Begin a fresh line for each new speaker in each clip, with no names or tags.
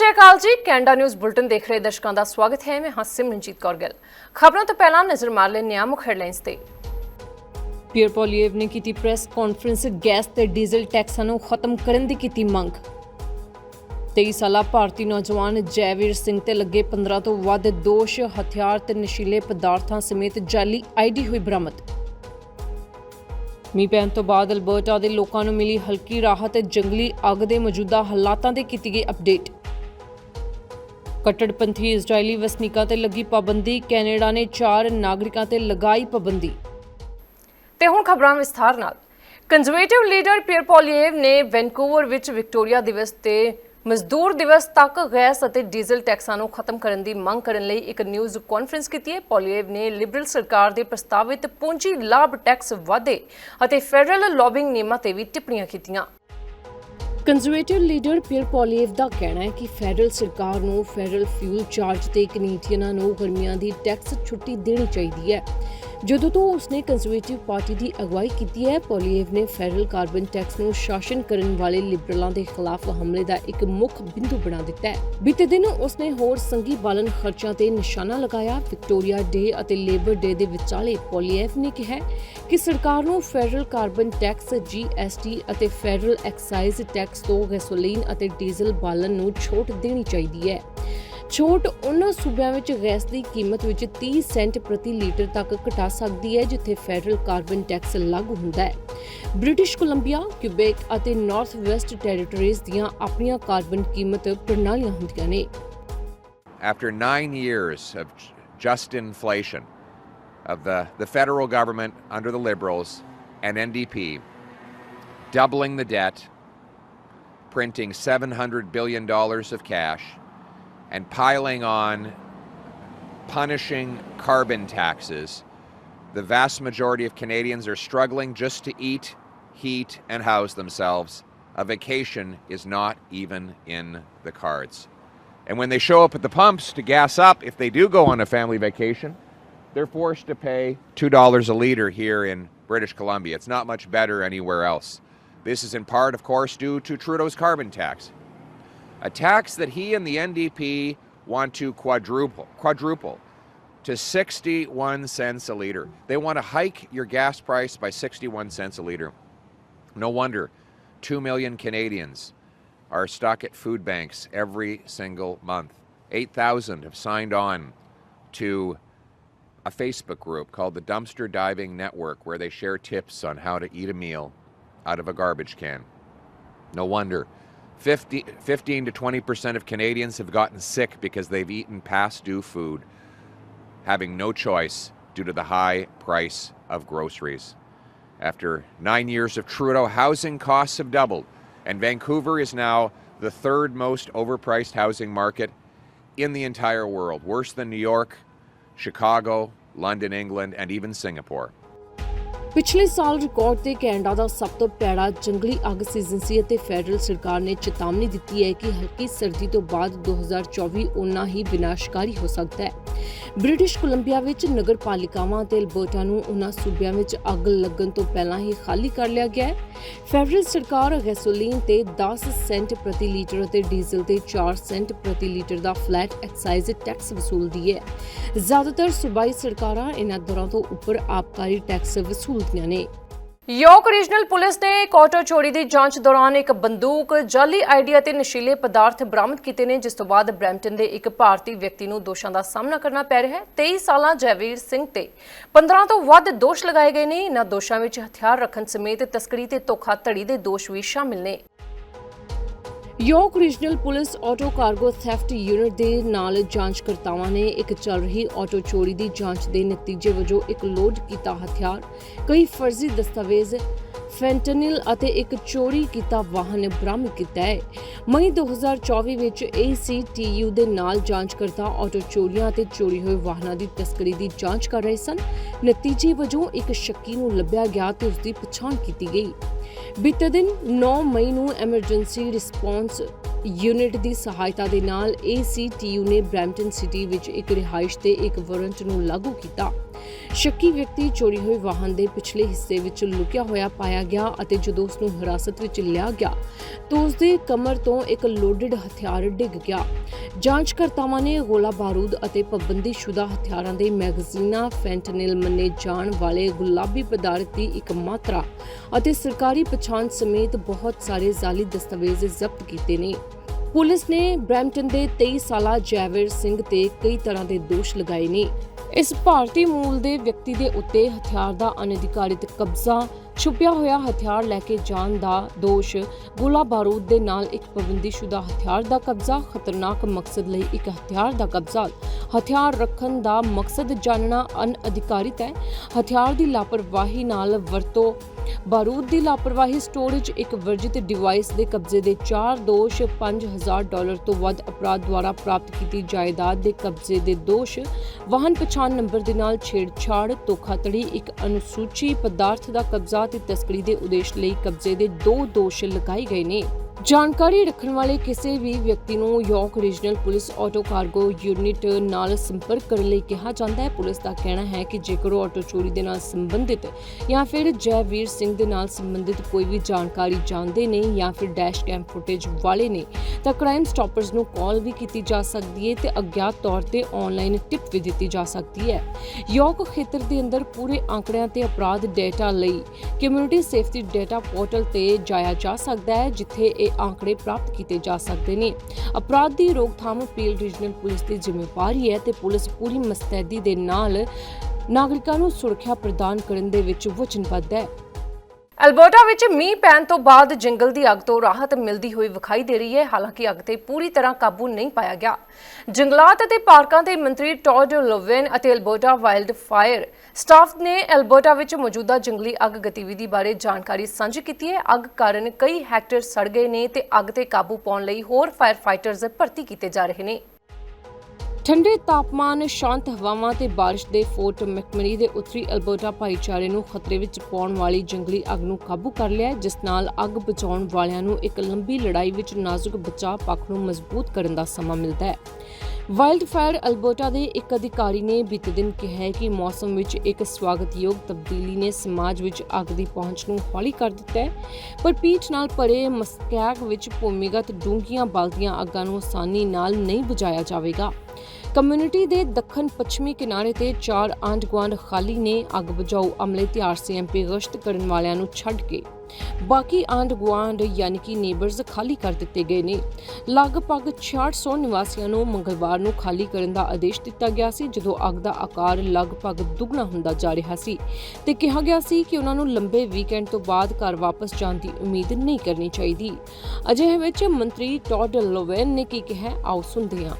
ਸ਼੍ਰੀ ਅਕਾਲ ਜੀ। Canada news bulletin ਦੇਖ ਰਹੇ ਦਰਸ਼ਕਾਂ ਦਾ ਸਵਾਗਤ ਹੈ। ਮੈਂ ਹਾਂ ਸਿਮਰਨਜੀਤ ਕੌਰ ਗਿੱਲ। ਖਬਰਾਂ ਤੋਂ ਪਹਿਲਾਂ ਨਜ਼ਰ ਮਾਰ ਲੈਂਦੇ ਹਾਂ ਮੁੱਖ ਹੈਡਲਾਈਨਸ ਤੇ। ਪੀਅਰ ਪੋਲੀਏਵ ਨੇ ਕੀਤੀ ਪ੍ਰੈਸ ਕਾਨਫਰੰਸ, ਗੈਸ ਤੇ ਡੀਜ਼ਲ ਟੈਕਸਾਂ ਨੂੰ ਖਤਮ ਕਰਨ ਦੀ ਕੀਤੀ ਮੰਗ। 23 ਸਾਲਾ ਭਾਰਤੀ ਨੌਜਵਾਨ ਜੈਵੀਰ ਸਿੰਘ ਤੇ ਲੱਗੇ 15 ਤੋਂ ਵੱਧ ਦੋਸ਼, ਹਥਿਆਰ ਤੇ ਨਸ਼ੀਲੇ ਪਦਾਰਥਾਂ ਸਮੇਤ ਜਾਲੀ ਆਈਡੀ ਹੋਈ ਬਰਾਮਦ। ਮੀਂਹ ਪੈਣ ਤੋਂ ਬਾਅਦ ਅਲਬਰਟਾ ਦੇ ਲੋਕਾਂ ਨੂੰ ਮਿਲੀ ਹਲਕੀ ਰਾਹਤ। ਜੰਗਲੀ ਅੱਗ ਦੇ ਮੌਜੂਦਾ ਹਾਲਾਤਾਂ ਦੇ ਕੀਤੀ ਗਈ ਅਪਡੇਟ। ਕੱਟੜਪੰਥੀ ਇਜ਼ਰਾਈਲੀ ਵਸਨੀਕਾਂ ਤੇ ਲੱਗੀ ਪਾਬੰਦੀ, ਕੈਨੇਡਾ ਨੇ ਚਾਰ ਨਾਗਰਿਕਾਂ ਤੇ ਲਗਾਈ ਪਾਬੰਦੀ। ਤੇ ਹੁਣ ਖਬਰਾਂ ਵਿਸਥਾਰ ਨਾਲ। ਕੰਜ਼ਰਵੇਟਿਵ ਲੀਡਰ ਪੀਅਰ ਪੋਲੀਏਵ ਨੇ ਵੈਨਕੂਵਰ ਵਿੱਚ ਵਿਕਟੋਰੀਆ ਦਿਵਸ ਤੇ ਮਜ਼ਦੂਰ ਦਿਵਸ ਤੱਕ ਗੈਸ ਅਤੇ ਡੀਜ਼ਲ ਟੈਕਸਾਂ ਨੂੰ ਖਤਮ ਕਰਨ ਦੀ ਮੰਗ ਕਰਨ ਲਈ ਇੱਕ ਨਿਊਜ਼ ਕਾਨਫਰੰਸ ਕੀਤੀ ਹੈ। ਪੋਲੀਏਵ ਨੇ ਲਿਬਰਲ ਸਰਕਾਰ ਦੇ ਪ੍ਰਸਤਾਵਿਤ ਪੂੰਜੀ ਲਾਭ ਟੈਕਸ ਵਾਧੇ ਅਤੇ ਫੈਡਰਲ ਲੌਬਿੰਗ ਨਿਯਮਾਂ ਤੇ ਵੀ ਟਿੱਪਣੀਆਂ ਕੀਤੀਆਂ। ਕੰਜ਼ਰਵੇਟਿਵ ਲੀਡਰ ਪੀਅਰ ਪੋਲੀਏਵ ਦਾ ਕਹਿਣਾ ਹੈ ਕਿ ਫੈਡਰਲ ਸਰਕਾਰ ਨੂੰ ਫੈਡਰਲ ਫਿਊਲ ਚਾਰਜ ਤੇ ਕੈਨੇਡੀਅਨਾਂ ਨੂੰ ਗਰਮੀਆਂ ਦੀ ਟੈਕਸ ਛੁੱਟੀ ਦੇਣੀ ਚਾਹੀਦੀ ਹੈ। ਜਦੋਂ ਤੋਂ ਉਸਨੇ ਕੰਜ਼ਰਵੇਟਿਵ ਪਾਰਟੀ ਦੀ ਅਗਵਾਈ ਕੀਤੀ ਹੈ, ਪੋਲੀਏਵ ਨੇ ਫੈਡਰਲ ਕਾਰਬਨ ਟੈਕਸ ਨੂੰ ਸ਼ਾਸਨ ਕਰਨ ਵਾਲੇ ਲਿਬਰਲਾਂ ਦੇ ਖਿਲਾਫ ਹਮਲੇ ਦਾ ਇੱਕ ਮੁੱਖ ਬਿੰਦੂ ਬਣਾ ਦਿੱਤਾ ਹੈ। ਬੀਤੇ ਦਿਨ ਉਸਨੇ ਹੋਰ ਸੰਗੀ ਬਾਲਨ ਖਰਚਾਂ ਤੇ ਨਿਸ਼ਾਨਾ ਲਗਾਇਆ। ਵਿਕਟੋਰੀਆ ਡੇ ਅਤੇ ਲੇਬਰ ਡੇ ਦੇ ਵਿਚਾਲੇ ਪੋਲੀਏਵ ਨੇ ਕਿਹਾ ਕਿ ਸਰਕਾਰ ਨੂੰ ਫੈਡਰਲ ਕਾਰਬਨ ਟੈਕਸ ਜੀਐਸਟੀ ਅਤੇ ਫੈਡਰਲ ਐਕਸਾਈਜ਼ ਟੈਕਸ ਤੋਂ ਗੈਸੋਲੀਨ ਅਤੇ ਡੀਜ਼ਲ ਬਾਲਣ ਨੂੰ ਛੋਟ ਦੇਣੀ ਚਾਹੀਦੀ ਹੈ। ਛੋਟ ਉਹਨਾਂ ਸੂਬਿਆਂ ਵਿੱਚ ਗੈਸ ਦੀ ਕੀਮਤ ਵਿੱਚ 30 ਸੈਂਟ ਪ੍ਰਤੀ ਲੀਟਰ ਤੱਕ ਘਟਾ ਸਕਦੀ ਹੈ ਜਿੱਥੇ ਫੈਡਰਲ ਕਾਰਬਨ ਟੈਕਸ ਲਾਗੂ ਹੁੰਦਾ ਹੈ ਬ੍ਰਿਟਿਸ਼ ਕੋਲੰਬੀਆ ਕਿਊਬੇਕ ਅਤੇ ਨਾਰਥ ਵੈਸਟ ਟੈਰੀਟਰੀਜ਼ ਦੀਆਂ ਆਪਣੀਆਂ ਕਾਰਬਨ ਕੀਮਤ ਪ੍ਰਣਾਲੀਆਂ ਹੁੰਦੀਆਂ ਨੇ
after nine years of j- just inflation of the, the federal government under the Liberals and NDP doubling the debt, printing $700 billion of cash, and piling on punishing carbon taxes, the vast majority of Canadians are struggling just to eat, heat, and house themselves. A vacation is not even in the cards. And when they show up at the pumps to gas up, if they do go on a family vacation, they're forced to pay $2 a litre here in British Columbia. It's not much better anywhere else. This is in part, of course, due to Trudeau's carbon tax, a tax that he and the NDP want to quadruple, quadruple to 61 cents a litre. They want to hike your gas price by 61 cents a litre. No wonder 2 million Canadians are stuck at food banks every single month. 8,000 have signed on to a Facebook group called the Dumpster Diving Network where they share tips on how to eat a meal out of a garbage can. No wonder 50, 15 to 20% of Canadians have gotten sick because they've eaten past due food, having no choice due to the high price of groceries. After nine years of Trudeau, housing costs have doubled, and Vancouver is now the third most overpriced housing market in the entire world, worse than New York, Chicago, London, England, and even Singapore.
ਪਿਛਲੇ ਸਾਲ record ਤੇ Canada ਦਾ ਸਭ ਤੋਂ ਪੈੜਾ ਜੰਗਲੀ ਅੱਗ season ਸੀ ਅਤੇ federal ਸਰਕਾਰ ਨੇ ਚੇਤਾਵਨੀ ਦਿੱਤੀ ਹੈ ਕਿ ਹਲਕੀ ਸਰਦੀ ਤੋਂ ਬਾਅਦ 2024 ਉਨਾ ਹੀ ਵਿਨਾਸ਼ਕਾਰੀ ਹੋ ਸਕਦਾ ਹੈ। ਬ੍ਰਿਟਿਸ਼ ਕੋਲੰਬੀਆ ਵਿੱਚ ਨਗਰਪਾਲਿਕਾਵਾਂ ਤੇ ਅਲਬਰਟਾ ਨੂੰ ਉਹਨਾਂ ਸੂਬਿਆਂ ਵਿੱਚ ਅੱਗ ਲੱਗਣ ਤੋਂ ਪਹਿਲਾਂ ਹੀ ਖਾਲੀ ਕਰ ਲਿਆ ਗਿਆ ਹੈ। ਫੈਡਰਲ ਸਰਕਾਰ ਗੈਸੋਲੀਨ ਤੇ 10 ਸੈਂਟ ਪ੍ਰਤੀ ਲੀਟਰ ਅਤੇ ਡੀਜ਼ਲ ਤੇ 4 ਸੈਂਟ ਪ੍ਰਤੀ ਲੀਟਰ ਦਾ ਫਲੈਟ ਐਕਸਾਈਜ਼ ਟੈਕਸ ਵਸੂਲਦੀ ਹੈ। ਜ਼ਿਆਦਾਤਰ ਸੂਬਾਈ ਸਰਕਾਰਾਂ ਇਹਨਾਂ ਦਰਾਂ ਤੋਂ ਉੱਪਰ ਆਬਕਾਰੀ ਟੈਕਸ ਵਸੂਲ ਵਸੂਲਦੀਆਂ ਨੇ। ਯੋਕ ਰੀਜਨਲ ਪੁਲਿਸ ਨੇ ਇੱਕ ਆਟੋ ਚੋਰੀ ਦੀ ਜਾਂਚ ਦੌਰਾਨ ਇੱਕ ਬੰਦੂਕ ਜਾਲੀ ਆਈਡੀ ਅਤੇ ਨਸ਼ੀਲੇ ਪਦਾਰਥ ਬਰਾਮਦ ਕੀਤੇ ਨੇ, ਜਿਸ ਤੋਂ ਬਾਅਦ ਬ੍ਰੈਂਪਟਨ ਦੇ ਇੱਕ ਭਾਰਤੀ ਵਿਅਕਤੀ ਨੂੰ ਦੋਸ਼ਾਂ ਦਾ ਸਾਹਮਣਾ ਕਰਨਾ ਪੈ ਰਿਹਾ ਹੈ। 23 ਸਾਲਾਂ ਜੈਵੀਰ ਸਿੰਘ ਤੇ 15 ਤੋਂ ਵੱਧ ਦੋਸ਼ ਲਗਾਏ ਗਏ ਨੇ। ਇਨ੍ਹਾਂ ਦੋਸ਼ਾਂ ਵਿੱਚ ਹਥਿਆਰ ਰੱਖਣ ਸਮੇਤ ਤਸਕਰੀ ਤੇ ਧੋਖਾਧੜੀ ਦੇ ਦੋਸ਼ ਵੀ ਸ਼ਾਮਿਲ ਨੇ। York regional police auto cargo theft unit ਦੇ ਨਾਲ ਜਾਂਚਕਰਤਾਵਾਂ ਨੇ ਇੱਕ ਚੱਲ ਰਹੀ ਆਟੋ ਚੋਰੀ ਦੀ ਜਾਂਚ ਦੇ ਨਤੀਜੇ ਵਜੋਂ ਇੱਕ ਲੋਡ ਕੀਤਾ ਹਥਿਆਰ, ਕਈ ਫਰਜ਼ੀ ਦਸਤਾਵੇਜ਼, ਫੈਂਟਨਿਲ ਅਤੇ ਇੱਕ ਚੋਰੀ ਕੀਤਾ ਵਾਹਨ ਬਰਾਮਦ ਕੀਤਾ ਹੈ। ਮਈ 2024 ਵਿੱਚ ACTU ਦੇ ਨਾਲ ਜਾਂਚਕਰਤਾ ਆਟੋ ਚੋਰੀਆਂ ਅਤੇ ਚੋਰੀ ਹੋਏ ਵਾਹਨਾਂ ਦੀ ਤਸਕਰੀ ਦੀ ਜਾਂਚ ਕਰ ਰਹੇ ਸਨ। ਨਤੀਜੇ ਵਜੋਂ ਇੱਕ ਸ਼ੱਕੀ ਨੂੰ ਲੱਭਿਆ ਗਿਆ ਤੇ ਉਸ ਦੀ ਪਛਾਣ ਕੀਤੀ ਗਈ। ਬੀਤੇ ਦਿਨ 9 ਮਈ ਨੂੰ ਐਮਰਜੈਂਸੀ ਰਿਸਪੌਂਸ ਯੂਨਿਟ ਦੀ ਸਹਾਇਤਾ ਦੇ ਨਾਲ ACTU ਨੇ ਬ੍ਰੈਂਪਟਨ ਸਿਟੀ ਵਿੱਚ ਇੱਕ ਰਿਹਾਇਸ਼ ਤੇ ਇੱਕ ਵਾਰੰਟ ਨੂੰ ਲਾਗੂ ਕੀਤਾ। ਸ਼ੱਕੀ ਵਿਅਕਤੀ ਚੋਰੀ ਹੋਏ ਵਾਹਨ ਦੇ ਪਿਛਲੇ ਹਿੱਸੇ ਵਿੱਚ ਲੁਕਿਆ ਹੋਇਆ ਪਾਇਆ ਗਿਆ ਅਤੇ ਜਦੋਂ ਉਸ ਨੂੰ ਹਿਰਾਸਤ ਵਿੱਚ ਲਿਆ ਗਿਆ, ਤਾਂ ਉਸ ਦੇ ਕਮਰ ਤੋਂ ਇੱਕ ਲੋਡਡ ਹਥਿਆਰ ਡਿੱਗ ਗਿਆ। ਜਾਂਚਕਰਤਾਵਾਂ ਨੇ ਗੋਲਾ ਬਾਰੂਦ ਅਤੇ ਪਾਬੰਦੀਸ਼ੁਦਾ ਹਥਿਆਰਾਂ ਦੇ ਮੈਗਜ਼ੀਨਾਂ ਫੈਂਟਨਿਲ ਮੰਨੇ ਜਾਣ ਵਾਲੇ ਗੁਲਾਬੀ ਪਦਾਰਥ ਦੀ ਇੱਕ ਮਾਤਰਾ ਅਤੇ ਸਰਕਾਰੀ ਪਛਾਣ ਸਮੇਤ ਬਹੁਤ ਸਾਰੇ ਜ਼ਾਲੀ ਦਸਤਾਵੇਜ਼ ਜ਼ਬਤ ਕੀਤੇ ਨੇ। ਪੁਲਿਸ ਨੇ ਬ੍ਰੈਂਪਟਨ ਦੇ 23 ਸਾਲਾ ਜੈਵਰ ਸਿੰਘ ਤੇ ਕਈ ਤਰ੍ਹਾਂ ਦੇ ਦੋਸ਼ ਲਗਾਏ ਨੇ। ਇਸ ਭਾਰਤੀ ਮੂਲ ਦੇ ਵਿਅਕਤੀ ਦੇ ਉੱਤੇ ਹਥਿਆਰ ਦਾ ਅਨਧਿਕਾਰਿਤ ਕਬਜ਼ਾ ਛੁਪਿਆ ਹੋਇਆ ਹਥਿਆਰ ਲੈ ਕੇ ਜਾਣ ਦਾ ਦੋਸ਼। ਗੋਲਾ ਬਾਰੂਦ ਦੇ ਨਾਲ ਇੱਕ ਪਾਬੰਦੀਸ਼ੁਦਾ ਹਥਿਆਰ ਦਾ ਕਬਜ਼ਾ, ਖਤਰਨਾਕ ਮਕਸਦ ਲਈ ਇੱਕ ਹਥਿਆਰ ਦਾ ਕਬਜ਼ਾ। ਹਥਿਆਰ ਰੱਖਣ ਦਾ ਮਕਸਦ ਜਾਣਨਾ ਅਨਅਧਿਕਾਰਿਤ ਹੈ। ਹਥਿਆਰ ਦੀ ਲਾਪਰਵਾਹੀ ਨਾਲ ਵਰਤੋਂ। ਬਾਰੂਦ ਦੀ ਲਾਪਰਵਾਹੀ ਸਟੋਰੇਜ ਇੱਕ ਵਰਜਿਤ ਡਿਵਾਈਸ ਦੇ ਕਬਜ਼ੇ ਦੇ ਚਾਰ ਦੋਸ਼ 5000 ਡਾਲਰ ਤੋਂ ਵੱਧ ਅਪਰਾਧ ਦੁਆਰਾ ਪ੍ਰਾਪਤ ਕੀਤੀ ਜਾਇਦਾਦ ਦੇ ਕਬਜ਼ੇ ਦੇ ਦੋਸ਼। ਵਾਹਨ ਪਛਾਣ ਨੰਬਰ ਦੇ ਨਾਲ ਛੇੜਛਾੜ, ਧੋਖਾਧੜੀ, ਇੱਕ ਅਨੁਸੂਚੀ ਪਦਾਰਥ ਦਾ ਕਬਜ਼ਾ ਤੇ ਤਸਕਰੀ ਦੇ ਉਦੇਸ਼ ਲਈ ਕਬਜ਼ੇ ਦੇ ਦੋ ਦੋਸ਼ ਲਗਾਏ ਗਏ ਨੇ। ਜਾਣਕਾਰੀ ਰੱਖਣ ਵਾਲੇ ਕਿਸੇ ਵੀ ਵਿਅਕਤੀ ਨੂੰ York regional police auto cargo unit ਨਾਲ ਸੰਪਰਕ ਕਰਨ ਲਈ ਕਿਹਾ ਜਾਂਦਾ ਹੈ। ਪੁਲਿਸ ਦਾ ਕਹਿਣਾ ਹੈ ਕਿ ਜੇਕਰ ਉਹ ਆਟੋ ਚੋਰੀ ਦੇ ਨਾਲ ਸੰਬੰਧਿਤ ਜਾਂ ਫਿਰ ਜੈਵੀਰ ਸਿੰਘ ਦੇ ਨਾਲ ਸੰਬੰਧਿਤ ਕੋਈ ਵੀ ਜਾਣਕਾਰੀ ਜਾਣਦੇ ਨੇ ਜਾਂ ਫਿਰ ਡੈਸ਼ ਕੈਮ ਫੁਟੇਜ ਵਾਲੇ ਨੇ, ਤਾਂ ਕ੍ਰਾਈਮ ਸਟਾਪਰਸ ਨੂੰ ਕਾਲ ਵੀ ਕੀਤੀ ਜਾ ਸਕਦੀ ਹੈ ਤੇ ਅਗਿਆਤ ਤੌਰ ਤੇ ਆਨਲਾਈਨ ਟਿਪ ਵੀ ਦਿੱਤੀ ਜਾ ਸਕਦੀ ਹੈ। ਯਾਰਕ ਖੇਤਰ ਦੇ ਅੰਦਰ ਪੂਰੇ ਅੰਕੜਿਆਂ ਤੇ ਅਪਰਾਧ ਡੇਟਾ ਲਈ ਕਮਿਊਨਿਟੀ ਸੇਫਟੀ ਡੇਟਾ ਪੋਰਟਲ ਤੇ ਜਾਇਆ ਜਾ ਸਕਦਾ ਹੈ, ਜਿੱਥੇ ਇਹ ਆંકੜੇ ਪ੍ਰਾਪਤ ਕੀਤੇ ਜਾ ਸਕਦੇ ਨੇ। ਅਪਰਾਧ ਦੀ ਰੋਕਥਾਮ ਪੀਲ ਰੀਜਨਲ ਪੁਲਿਸ ਦੀ ਜ਼ਿੰਮੇਵਾਰੀ ਹੈ ਤੇ ਪੁਲਿਸ ਪੂਰੀ ਮਸਤੈਦੀ ਦੇ ਨਾਲ ਨਾਗਰਿਕਾਂ ਨੂੰ ਸੁਰੱਖਿਆ ਪ੍ਰਦਾਨ ਕਰਨ ਦੇ ਵਿੱਚ ਵਚਨਬੱਧ ਹੈ। ਅਲਬਰਟਾ ਵਿੱਚ ਮੀਂਹ ਪੈਣ ਤੋਂ ਬਾਅਦ ਜੰਗਲ ਦੀ ਅੱਗ ਤੋਂ ਰਾਹਤ ਮਿਲਦੀ ਹੋਈ ਵਿਖਾਈ ਦੇ ਰਹੀ ਹੈ। ਹਾਲਾਂਕਿ ਅੱਗ ਤੇ ਪੂਰੀ ਤਰ੍ਹਾਂ ਕਾਬੂ ਨਹੀਂ ਪਾਇਆ ਗਿਆ। ਜੰਗਲਾਤ ਅਤੇ ਪਾਰਕਾਂ ਦੇ ਮੰਤਰੀ ਟੌਡ ਲੋਵੇਨ ਅਤੇ ਅਲਬਰਟਾ ਵਾਈਲਡ ਫਾਇਰ ਸਟਾਫ ਨੇ ਅਲਬਰਟਾ ਵਿੱਚ ਮੌਜੂਦਾ ਜੰਗਲੀ ਅੱਗ ਗਤੀਵਿਧੀ ਬਾਰੇ ਜਾਣਕਾਰੀ ਸਾਂਝੀ ਕੀਤੀ ਹੈ। ਅੱਗ ਕਾਰਨ ਕਈ ਹੈਕਟੇਅਰ ਸੜ ਗਏ ਨੇ ਤੇ ਅੱਗ ਤੇ ਕਾਬੂ ਪਾਉਣ ਲਈ ਹੋਰ ਫਾਇਰ ਫਾਈਟਰਸ ਭਰਤੀ ਕੀਤੇ ਜਾ ਰਹੇ ਨੇ। ਠੰਡੇ ਤਾਪਮਾਨ, ਸ਼ਾਂਤ ਹਵਾਵਾਂ ਤੇ ਬਾਰਿਸ਼ ਦੇ ਫੋਰਟ ਮੈਕਮਰੀ ਦੇ ਉੱਤਰੀ ਅਲਬਰਟਾ ਭਾਈਚਾਰੇ ਨੂੰ ਖਤਰੇ ਵਿੱਚ ਪਾਉਣ ਵਾਲੀ ਜੰਗਲੀ ਅੱਗ ਨੂੰ ਕਾਬੂ ਕਰ ਲਿਆ ਜਿਸ ਨਾਲ ਅੱਗ ਬਚਾਉਣ ਵਾਲਿਆਂ ਨੂੰ ਇੱਕ ਲੰਬੀ ਲੜਾਈ ਵਿੱਚ ਨਾਜ਼ੁਕ ਬਚਾਅ ਪੱਖ ਨੂੰ ਮਜ਼ਬੂਤ ਕਰਨ ਦਾ ਸਮਾਂ ਮਿਲਦਾ ਹੈ। ਵਾਈਲਡ ਫਾਇਰ ਅਲਬਰਟਾ ਦੇ ਇੱਕ ਅਧਿਕਾਰੀ ਨੇ ਬੀਤੇ ਦਿਨ ਕਿਹਾ ਕਿ ਮੌਸਮ ਵਿੱਚ ਇੱਕ ਸਵਾਗਤਯੋਗ ਤਬਦੀਲੀ ਨੇ ਸਮਾਜ ਵਿੱਚ ਅੱਗ ਦੀ ਪਹੁੰਚ ਨੂੰ ਹੌਲੀ ਕਰ ਦਿੱਤਾ ਹੈ, ਪਰ ਪੀਠ ਨਾਲ ਭਰੇ ਮਸਕੈਕ ਵਿੱਚ ਭੂਮੀਗਤ ਡੂੰਘੀਆਂ ਬਲਦੀਆਂ ਅੱਗਾਂ ਨੂੰ ਆਸਾਨੀ ਨਾਲ ਨਹੀਂ ਬੁਝਾਇਆ ਜਾਵੇਗਾ। ਕਮਿਊਨਿਟੀ ਦੇ ਦੱਖਣ ਪੱਛਮੀ ਕਿਨਾਰੇ ਤੇ ਚਾਰ ਆਂਢ ਗੁਆਂਢ ਖਾਲੀ ਨੇ ਅੱਗ ਬੁਝਾਊ ਅਮਲੇ ਤੇ ਆਰਸੀਐਮਪੀ ਗਸ਼ਤ ਕਰਨ ਵਾਲਿਆਂ ਨੂੰ ਛੱਡ ਕੇ। ਬਾਕੀ ਆਂਢ ਗੁਆਂਢ ਯਾਨੀ ਕਿ ਨੇਬਰਸ ਖਾਲੀ ਕਰ ਦਿੱਤੇ ਗਏ ਨੇ। ਲਗਭਗ 6600 ਨਿਵਾਸੀਆਂ ਨੂੰ ਮੰਗਲਵਾਰ ਨੂੰ ਖਾਲੀ ਕਰਨ ਦਾ ਆਦੇਸ਼ ਦਿੱਤਾ ਗਿਆ ਸੀ, ਜਦੋਂ ਅੱਗ ਦਾ ਆਕਾਰ ਲਗਭਗ ਦੁੱਗਣਾ ਹੁੰਦਾ ਜਾ ਰਿਹਾ ਸੀ ਤੇ ਕਿਹਾ ਗਿਆ ਸੀ ਕਿ ਉਹਨਾਂ ਨੂੰ ਲੰਬੇ ਵੀਕਐਂਡ ਤੋਂ ਬਾਅਦ ਘਰ ਵਾਪਸ ਜਾਣ ਦੀ ਉਮੀਦ ਨਹੀਂ ਕਰਨੀ ਚਾਹੀਦੀ। ਅਜਿਹੇ ਵਿੱਚ ਮੰਤਰੀ ਟੌਡ ਲੋਵੇਨ ਨੇ ਕੀ ਕਿਹਾ, ਆਓ ਸੁਣਦੇ ਹਾਂ।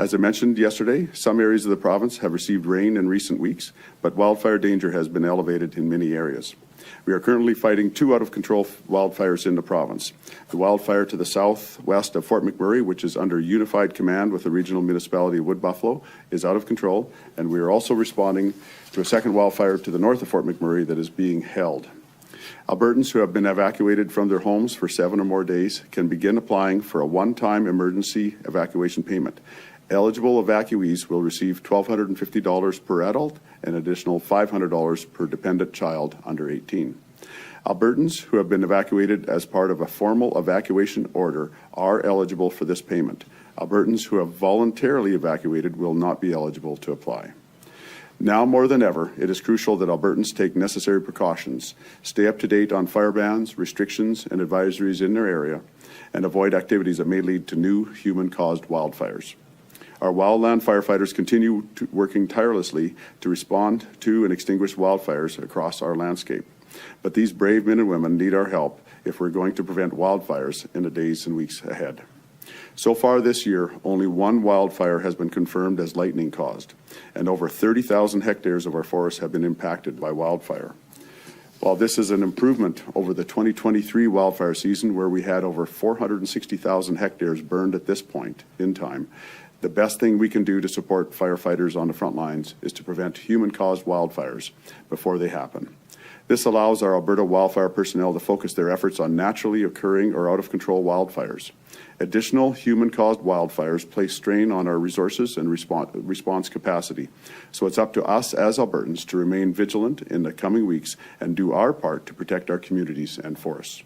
As I mentioned yesterday, some areas of the province have received rain in recent weeks, but wildfire danger has been elevated in many areas. We are currently fighting two out of control wildfires in the province. The wildfire to the southwest of Fort McMurray, which is under unified command with the regional municipality of Wood Buffalo, is out of control, and we are also responding to a second wildfire to the north of Fort McMurray that is being held. Albertans who have been evacuated from their homes for seven or more days can begin applying for a one time emergency evacuation payment. Eligible evacuees will receive $1,250 per adult and additional $500 per dependent child under 18. Albertans who have been evacuated as part of a formal evacuation order are eligible for this payment. Albertans who have voluntarily evacuated will not be eligible to apply. Now more than ever, it is crucial that Albertans take necessary precautions, stay up to date on fire bans, restrictions, and advisories in their area, and avoid activities that may lead to new human caused wildfires. Our wildland firefighters continue to, working tirelessly to respond to and extinguish wildfires across our landscape. But these brave men and women need our help if we're going to prevent wildfires in the days and weeks ahead. So far this year, only one wildfire has been confirmed as lightning caused, and over 30,000 hectares of our forests have been impacted by wildfire. While this is an improvement over the 2023 wildfire season, where we had over 460,000 hectares burned at this point in time, the best thing we can do to support firefighters on the front lines is to prevent human caused wildfires before they happen. This allows our Alberta wildfire personnel to focus their efforts on naturally occurring or out of control wildfires. Additional human caused wildfires place strain on our resources and respon- response capacity. So it's up to us as Albertans to remain vigilant in the coming weeks and do our part to protect our communities and forests.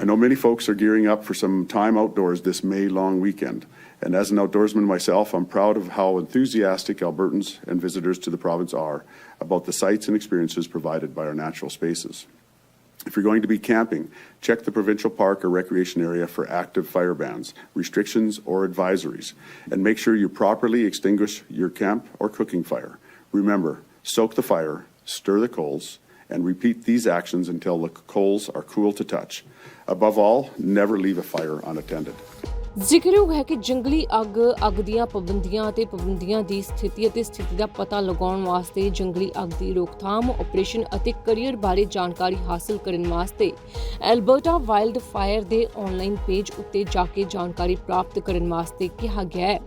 I know many folks are gearing up for some time outdoors this May long weekend. And as an outdoorsman myself, I'm proud of how enthusiastic Albertans and visitors to the province are about the sights and experiences provided by our natural spaces. If you're going to be camping, check the provincial park or recreation area for active fire bans, restrictions, or advisories, and make sure you properly extinguish your camp or cooking fire. Remember, soak the fire, stir the coals, and repeat these actions until the coals are cool to touch. Above all, never leave a fire unattended.
ਜ਼ਿਕਰਯੋਗ ਹੈ ਕਿ ਜੰਗਲੀ ਅੱਗ ਅੱਗ ਦੀਆਂ ਪਾਬੰਦੀਆਂ ਅਤੇ ਪਾਬੰਦੀਆਂ ਦੀ ਸਥਿਤੀ ਅਤੇ ਸਥਿਤੀ ਦਾ ਪਤਾ ਲਗਾਉਣ ਵਾਸਤੇ ਜੰਗਲੀ ਅੱਗ ਦੀ ਰੋਕਥਾਮ ਆਪਰੇਸ਼ਨ ਅਤੇ ਕਰੀਅਰ ਬਾਰੇ ਜਾਣਕਾਰੀ ਹਾਸਲ ਕਰਨ ਵਾਸਤੇ ਐਲਬਰਟਾ ਵਾਈਲਡ ਫਾਇਰ ਦੇ ਆਨਲਾਈਨ ਪੇਜ ਉੱਤੇ ਜਾ ਕੇ ਜਾਣਕਾਰੀ ਪ੍ਰਾਪਤ ਕਰਨ ਵਾਸਤੇ ਕਿਹਾ ਗਿਆ ਹੈ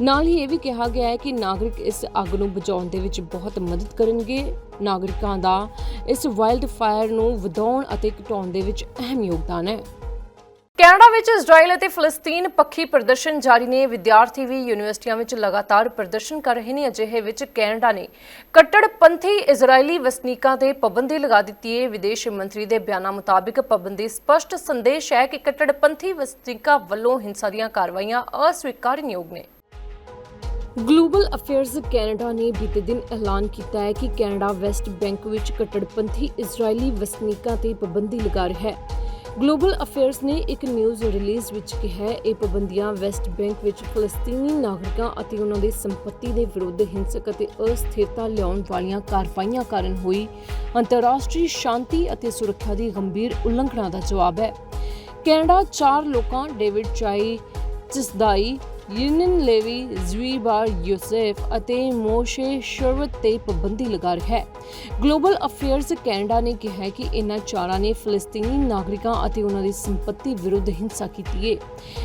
ਨਾਲ ਹੀ ਇਹ ਵੀ ਕਿਹਾ ਗਿਆ ਹੈ ਕਿ ਨਾਗਰਿਕ ਇਸ ਅੱਗ ਨੂੰ ਬੁਝਾਉਣ ਦੇ ਵਿੱਚ ਬਹੁਤ ਮਦਦ ਕਰਨਗੇ। ਨਾਗਰਿਕਾਂ ਦਾ ਇਸ ਵਾਈਲਡ ਫਾਇਰ ਨੂੰ ਵਧਾਉਣ ਅਤੇ ਘਟਾਉਣ ਦੇ ਵਿੱਚ ਅਹਿਮ ਯੋਗਦਾਨ ਹੈ। ਕੈਨੇਡਾ ਵਿੱਚ ਇਜ਼ਰਾਈਲ ਅਤੇ ਫਲਸਤੀਨ ਪੱਖੀ ਪ੍ਰਦਰਸ਼ਨ ਜਾਰੀ ਨੇ। ਵਿਦਿਆਰਥੀ ਵੀ ਯੂਨੀਵਰਸਿਟੀਆਂ ਵਿੱਚ ਲਗਾਤਾਰ ਪ੍ਰਦਰਸ਼ਨ ਕਰ ਰਹੇ ਨੇ। ਅਜਿਹੇ ਵਿੱਚ ਕੈਨੇਡਾ ਨੇ ਕੱਟੜਪੰਥੀ ਇਜ਼ਰਾਈਲੀ ਵਸਨੀਕਾਂ ਤੇ ਪਾਬੰਦੀ ਲਗਾ ਦਿੱਤੀ ਹੈ ਵਿਦੇਸ਼ ਮੰਤਰੀ ਦੇ ਬਿਆਨਾਂ ਮੁਤਾਬਿਕ ਪਾਬੰਦੀ ਸਪਸ਼ਟ ਸੰਦੇਸ਼ ਹੈ ਕਿ ਕੱਟੜਪੰਥੀ ਵਸਨੀਕਾਂ ਵੱਲੋਂ ਹਿੰਸਾ ਦੀਆਂ ਕਾਰਵਾਈਆਂ ਅਸਵੀਕਾਰਨਯੋਗ ਨੇ। ਗਲੋਬਲ ਅਫੇਅਰਸ ਕੈਨੇਡਾ ਨੇ ਬੀਤੇ ਦਿਨ ਐਲਾਨ ਕੀਤਾ ਹੈ ਕਿ ਕੈਨੇਡਾ ਵੈਸਟ ਬੈਂਕ ਵਿੱਚ ਕੱਟੜਪੰਥੀ ਇਜ਼ਰਾਈਲੀ ਵਸਨੀਕਾਂ ਤੇ ਪਾਬੰਦੀ ਲਗਾ ਰਿਹਾ ਹੈ। ਗਲੋਬਲ ਅਫੇਅਰਸ ਨੇ ਇੱਕ ਨਿਊਜ਼ ਰਿਲੀਜ਼ ਵਿੱਚ ਕਿਹਾ ਹੈ, ਇਹ ਪਾਬੰਦੀਆਂ ਵੈਸਟ ਬੈਂਕ ਵਿੱਚ ਫਲਸਤੀਨੀ ਨਾਗਰਿਕਾਂ ਅਤੇ ਉਹਨਾਂ ਦੀ ਸੰਪਤੀ ਦੇ ਵਿਰੁੱਧ ਹਿੰਸਕ ਅਤੇ ਅਸਥਿਰਤਾ ਲਿਆਉਣ ਵਾਲੀਆਂ ਕਾਰਵਾਈਆਂ ਕਾਰਨ ਹੋਈ ਅੰਤਰਰਾਸ਼ਟਰੀ ਸ਼ਾਂਤੀ ਅਤੇ ਸੁਰੱਖਿਆ ਦੀ ਗੰਭੀਰ ਉਲੰਘਣਾ ਦਾ ਜਵਾਬ ਹੈ। ਕੈਨੇਡਾ ਚਾਰ ਲੋਕਾਂ, ਡੇਵਿਡ ਚਾਈ ਚਿਸਦਾਈ ਯੂਨੀਅਨ ਲੇਵੀ ਜ਼ਵੀਬਾਰ ਯੂਸੇਫ ਅਤੇ ਮੋਸ਼ੇ ਸ਼ਰਵਤ ਤੇ ਪਾਬੰਦੀ ਲਗਾ ਰਿਹਾ ਹੈ। ਗਲੋਬਲ ਅਫੇਅਰਸ ਕੈਨੇਡਾ ਨੇ ਕਿਹਾ ਕਿ ਇਨ੍ਹਾਂ ਚਾਰਾਂ ਨੇ ਫਲਸਤੀਨੀ ਨਾਗਰਿਕਾਂ ਅਤੇ ਉਹਨਾਂ ਦੀ ਸੰਪਤੀ ਵਿਰੁੱਧ ਹਿੰਸਾ ਕੀਤੀ ਹੈ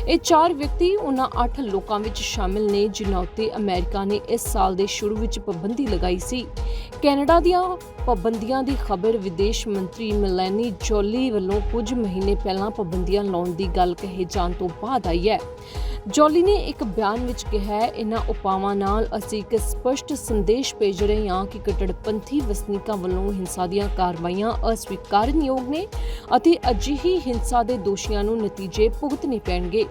ਇਹ ਚਾਰ ਵਿਅਕਤੀ ਉਹਨਾਂ 8 ਲੋਕਾਂ ਵਿੱਚ ਸ਼ਾਮਿਲ ਨੇ, ਜਿਨ੍ਹਾਂ ਉੱਤੇ ਅਮਰੀਕਾ ਨੇ ਇਸ ਸਾਲ ਦੇ ਸ਼ੁਰੂ ਵਿੱਚ ਪਾਬੰਦੀ ਲਗਾਈ ਸੀ। ਕੈਨੇਡਾ ਦੀਆਂ ਪਾਬੰਦੀਆਂ ਦੀ ਖਬਰ ਵਿਦੇਸ਼ ਮੰਤਰੀ ਮਿਲੈਨੀ ਜੋਲੀ ਵੱਲੋਂ ਕੁਝ ਮਹੀਨੇ ਪਹਿਲਾਂ ਪਾਬੰਦੀਆਂ ਲਾਉਣ ਦੀ ਗੱਲ ਕਹੇ ਜਾਣ ਤੋਂ ਬਾਅਦ ਆਈ ਹੈ। ਜੋਲੀ ਨੇ ਇੱਕ ਬਿਆਨ ਵਿੱਚ ਕਿਹਾ ਹੈ ਇਹਨਾਂ ਉਪਾਵਾਂ ਨਾਲ ਅਸੀਂ ਇੱਕ ਸਪਸ਼ਟ ਸੰਦੇਸ਼ ਭੇਜ ਰਹੇ ਹਾਂ ਕਿ ਕੱਟੜਪੰਥੀ ਵਸਨੀਕਾਂ ਵੱਲੋਂ ਹਿੰਸਾ ਦੀਆਂ ਕਾਰਵਾਈਆਂ ਅਸਵੀਕਾਰਨਯੋਗ ਨੇ ਅਤੇ ਅਜਿਹੀ ਹਿੰਸਾ ਦੇ ਦੋਸ਼ੀਆਂ ਨੂੰ ਨਤੀਜੇ ਭੁਗਤਣੇ ਪੈਣਗੇ।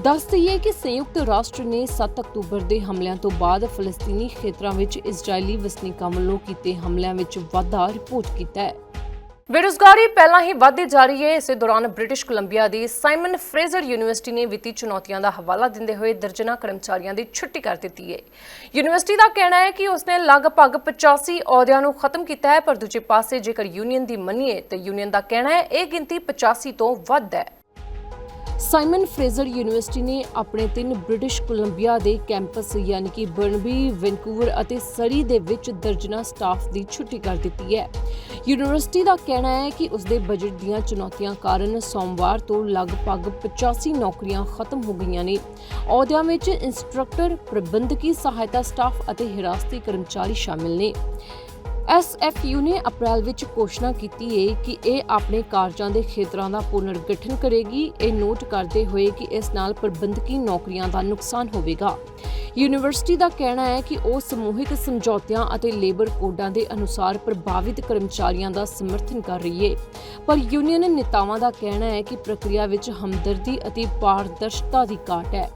ਦੱਸ ਦਈਏ ਕਿ ਸੰਯੁਕਤ ਰਾਸ਼ਟਰ ਨੇ 7 ਅਕਤੂਬਰ ਦੇ ਹਮਲਿਆਂ ਤੋਂ ਬਾਅਦ ਫਲਸਤੀਨੀ ਖੇਤਰਾਂ ਵਿੱਚ ਇਜ਼ਰਾਈਲੀ ਵਸਨੀਕਾਂ ਵੱਲੋਂ ਕੀਤੇ ਹਮਲਿਆਂ ਵਿੱਚ ਵਾਧਾ ਰਿਪੋਰਟ ਕੀਤਾ ਹੈ। ਬੇਰੁਜ਼ਗਾਰੀ ਪਹਿਲਾਂ ਹੀ ਵਧਦੀ ਜਾ ਰਹੀ ਹੈ। ਇਸੇ ਦੌਰਾਨ ਬ੍ਰਿਟਿਸ਼ ਕੋਲੰਬੀਆ ਦੀ ਸਾਈਮਨ ਫਰੇਜ਼ਰ ਯੂਨੀਵਰਸਿਟੀ ਨੇ ਵਿੱਤੀ ਚੁਣੌਤੀਆਂ ਦਾ ਹਵਾਲਾ ਦਿੰਦੇ ਹੋਏ ਦਰਜਨਾਂ ਕਰਮਚਾਰੀਆਂ ਦੀ ਛੁੱਟੀ ਕਰ ਦਿੱਤੀ ਹੈ। ਯੂਨੀਵਰਸਿਟੀ ਦਾ ਕਹਿਣਾ ਹੈ ਕਿ ਉਸਨੇ ਲਗਭਗ 85 ਅਹੁਦਿਆਂ ਨੂੰ ਖਤਮ ਕੀਤਾ ਹੈ, ਪਰ ਦੂਜੇ ਪਾਸੇ ਜੇਕਰ ਯੂਨੀਅਨ ਦੀ ਮੰਨੀਏ ਤਾਂ ਯੂਨੀਅਨ ਦਾ ਕਹਿਣਾ ਹੈ ਇਹ ਗਿਣਤੀ 85 ਤੋਂ ਵੱਧ ਹੈ। ਸਾਈਮਨ ਫਰੇਜ਼ਰ ਯੂਨੀਵਰਸਿਟੀ ਨੇ ਆਪਣੇ ਤਿੰਨ ਬ੍ਰਿਟਿਸ਼ ਕੋਲੰਬੀਆ ਦੇ ਕੈਂਪਸ ਯਾਨੀ ਕਿ ਬਰਨਬੀ ਵੈਨਕੂਵਰ ਅਤੇ ਸਰੀ ਦੇ ਵਿੱਚ ਦਰਜਨਾ ਸਟਾਫ ਦੀ ਛੁੱਟੀ ਕਰ ਦਿੱਤੀ ਹੈ। ਯੂਨੀਵਰਸਿਟੀ ਦਾ ਕਹਿਣਾ ਹੈ ਕਿ ਉਸਦੇ ਬਜਟ ਦੀਆਂ ਚੁਣੌਤੀਆਂ ਕਾਰਨ ਸੋਮਵਾਰ ਤੋਂ ਲਗਭਗ 85 ਨੌਕਰੀਆਂ ਖਤਮ ਹੋ ਗਈਆਂ ਨੇ। ਅਹੁਦਿਆਂ ਵਿੱਚ ਇੰਸਟ੍ਰਕਟਰ ਪ੍ਰਬੰਧਕੀ ਸਹਾਇਤਾ ਸਟਾਫ ਅਤੇ ਹਿਰਾਸਤੀ ਕਰਮਚਾਰੀ ਸ਼ਾਮਿਲ ਨੇ। ਐਸਐਫਯੂ ਨੇ ਅਪ੍ਰੈਲ ਵਿੱਚ ਘੋਸ਼ਣਾ ਕੀਤੀ ਹੈ ਕਿ ਇਹ ਆਪਣੇ ਕਾਰਜਾਂ ਦੇ ਖੇਤਰਾਂ ਦਾ ਪੁਨਰਗਠਨ ਕਰੇਗੀ। ਇਹ ਨੋਟ ਕਰਦੇ ਹੋਏ ਕਿ ਇਸ ਨਾਲ ਪ੍ਰਬੰਧਕੀ ਨੌਕਰੀਆਂ ਦਾ ਨੁਕਸਾਨ ਹੋਵੇਗਾ। ਯੂਨੀਵਰਸਿਟੀ ਦਾ ਕਹਿਣਾ ਹੈ ਕਿ ਉਹ ਸਮੂਹਿਕ ਸਮਝੌਤਿਆਂ ਅਤੇ ਲੇਬਰ ਕੋਡਾਂ ਦੇ ਅਨੁਸਾਰ ਪ੍ਰਭਾਵਿਤ ਕਰਮਚਾਰੀਆਂ ਦਾ ਸਮਰਥਨ ਕਰ ਰਹੀ ਹੈ ਪਰ ਯੂਨੀਅਨ ਨੇਤਾਵਾਂ ਦਾ ਕਹਿਣਾ ਹੈ ਕਿ ਪ੍ਰਕਿਰਿਆ ਵਿੱਚ ਹਮਦਰਦੀ ਅਤੇ ਪਾਰਦਰਸ਼ਤਾ ਦੀ ਘਾਟ ਹੈ।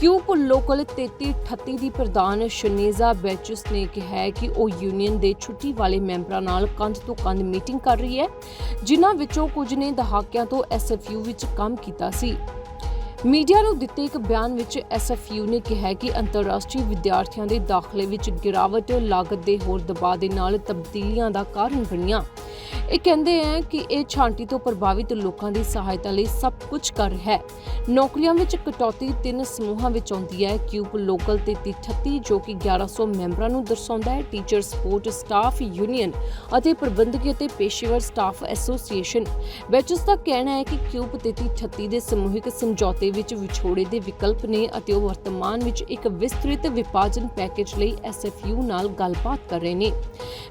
ਕਿਊਬ ਲੋਕਲ 3338 ਦੀ ਪ੍ਰਧਾਨ ਸ਼ਨੀਜ਼ਾ ਬੈਚਸ ਨੇ ਕਿਹਾ ਹੈ ਕਿ ਉਹ ਯੂਨੀਅਨ ਦੇ ਛੁੱਟੀ ਵਾਲੇ ਮੈਂਬਰਾਂ ਨਾਲ ਕੰਧ ਤੋਂ ਕੰਧ ਮੀਟਿੰਗ ਕਰ ਰਹੀ ਹੈ, ਜਿਨ੍ਹਾਂ ਵਿੱਚੋਂ ਕੁਝ ਨੇ ਦਹਾਕਿਆਂ ਤੋਂ ਐਸਐਫਯੂ ਵਿੱਚ ਕੰਮ ਕੀਤਾ ਸੀ। ਮੀਡੀਆ ਨੂੰ ਦਿੱਤੇ ਇੱਕ ਬਿਆਨ ਵਿੱਚ ਐਸਐਫਯੂ ਨੇ ਕਿਹਾ ਕਿ ਅੰਤਰਰਾਸ਼ਟਰੀ ਵਿਦਿਆਰਥੀਆਂ ਦੇ ਦਾਖਲੇ ਵਿੱਚ ਗਿਰਾਵਟ, ਲਾਗਤ ਦੇ ਹੋਰ ਦਬਾਅ ਦੇ ਨਾਲ ਤਬਦੀਲੀਆਂ ਦਾ ਕਾਰਨ ਬਣੀਆਂ। ਇਹ ਕਹਿੰਦੇ ਹੈ ਕਿ ਇਹ ਛਾਂਟੀ ਤੋਂ ਪ੍ਰਭਾਵਿਤ ਲੋਕਾਂ ਦੀ ਸਹਾਇਤਾ ਲਈ ਸਭ ਕੁਝ ਕਰ ਰਿਹਾ ਹੈ। ਨੌਕਰੀਆਂ ਵਿੱਚ ਕਟੌਤੀ ਤਿੰਨ ਸਮੂਹਾਂ ਵਿੱਚ ਆਉਂਦੀ ਹੈ। ਕਿਊਬ ਲੋਕਲ 3338 ਜੋ ਕਿ 1100 ਮੈਂਬਰਾਂ ਨੂੰ ਦਰਸਾਉਂਦਾ ਹੈ। ਟੀਚਰ ਸਪੋਰਟ ਸਟਾਫ ਯੂਨੀਅਨ ਅਤੇ ਪ੍ਰਬੰਧਕੀ ਅਤੇ ਪੇਸ਼ੇਵਰ ਸਟਾਫ ਐਸੋਸੀਏਸ਼ਨ। ਬੈਚਸ ਦਾ ਕਹਿਣਾ ਹੈ ਕਿ ਕਿਊਬ 3338 ਦੇ ਸਮੂਹਿਕ ਸਮਝੌਤੇ ਦੇ ਵਿੱਚ ਵਿਛੋੜੇ ਦੇ ਵਿਕਲਪ ਨੇ ਅਤੇ ਉਹ ਵਰਤਮਾਨ ਵਿੱਚ ਇੱਕ ਵਿਸਤ੍ਰਿਤ ਵਿਭਾਜਨ ਪੈਕੇਜ ਲਈ ਐਸਐਫਯੂ ਨਾਲ ਗੱਲਬਾਤ ਕਰ ਰਹੇ ਨੇ।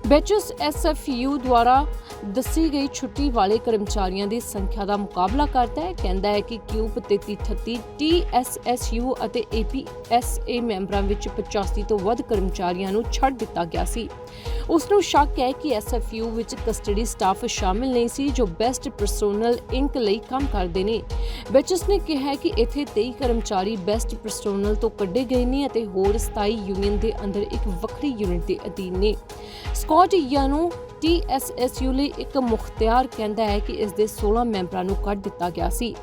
ਬੈਚਸ ਐਸਐਫਯੂ ਦੁਆਰਾ ਦੱਸੀ ਗਈ ਛੁੱਟੀ ਵਾਲੇ ਕਰਮਚਾਰੀਆਂ ਦੀ ਸੰਖਿਆ ਦਾ ਮੁਕਾਬਲਾ ਕਰਦਾ ਹੈ। ਕਹਿੰਦਾ ਹੈ ਕਿ ਕਿਊਬ 3338 ਟੀਐਸਐਸਯੂ ਅਤੇ ਏਪੀਐਸਏ ਮੈਂਬਰਾਂ ਵਿੱਚ 85 ਤੋਂ ਵੱਧ ਕਰਮਚਾਰੀਆਂ ਨੂੰ ਛੱਡ ਦਿੱਤਾ ਗਿਆ ਸੀ। ਉਸ ਨੂੰ ਸ਼ੱਕ ਹੈ ਕਿ ਐਸਐਫਯੂ ਵਿੱਚ ਕਸਟਡੀ ਸਟਾਫ ਸ਼ਾਮਿਲ ਨਹੀਂ ਸੀ ਜੋ ਬੈਸਟ ਪਰਸੋਨਲ ਇੰਕ ਲਈ ਕੰਮ ਕਰਦੇ ਨੇ। ਬੈਚਸ ਨੇ ਕਿਹਾ ਕਿ ਇੱਥੇ 23 ਕਰਮਚਾਰੀ ਬੈਸਟ ਪਰਸੋਨਲ ਤੋਂ ਕੱਢੇ ਗਏ ਨੇ ਅਤੇ ਹੋਰ 27 ਯੂਨੀਅਨ ਦੇ ਅੰਦਰ ਇੱਕ ਵੱਖਰੀ ਯੂਨਿਟ ਦੇ ਅਧੀਨ ਨੇ। ਸਕਾਟ ਯਾਨੋ TSSU ਲਈ ਇੱਕ ਮੁਖਤਿਆਰ ਕਹਿੰਦਾ ਹੈ ਕਿ ਇਸ ਦੇ 16 ਮੈਂਬਰਾਂ ਨੂੰ ਕੱਢ ਦਿੱਤਾ ਗਿਆ ਸੀ।